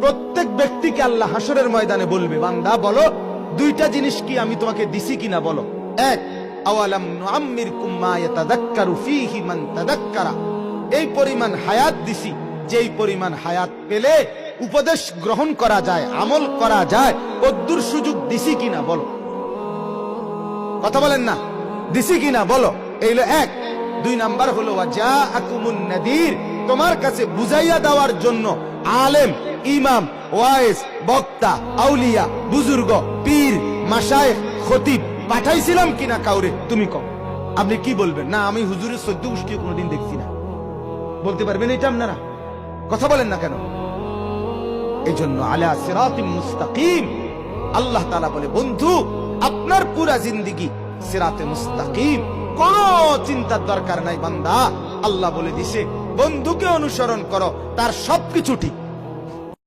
প্রত্যেক ব্যক্তিকে আল্লাহ হাসরের ময়দানে বলবে, বান্দা, বলো, দুইটা জিনিস কি আমি তোমাকে দিছি কিনা বলো? এক, আওয়ালাম নুআম্মিরকুম মা এই পরিমাণ হায়াত দিছি, যেই পরিমাণ হায়াত পেলে উপদেশ গ্রহণ করা যায়, আমল করা যায় কদ্দুর সুযোগ দিছি কিনা বলো? কথা বলেন না, দিছি কিনা বলো? এই এক। দুই নাম্বার হলো যা আকুমুন নাদির, তোমার কাছে বুঝাইয়া দেওয়ার জন্য আলেম ইমাম, ওয়াইস, বক্তা, আউলিয়া, বুজুর্গ, পীর মাসায় খতিব। পাঠাইছিলাম কিনা কাউরে? তুমি কম আপনি কি বলবেন? না, আমি হুজুরের সদ্য গোষ্ঠী কোনোদিন দেখছি না। বলতে পারবেন এটা আপনারা? কথা বলেন না কেন? এই জন্য মুস্তাকিম। আল্লাহ তাআলা বলে, বন্ধু, আপনার পুরা জিন্দিগি সিরাতে মুস্তাকিম। কোন চিন্তার দরকার নাই, বান্দা। আল্লাহ বলে দিছে, বন্ধুকে অনুসরণ করো, তার সবকিছু ঠিক।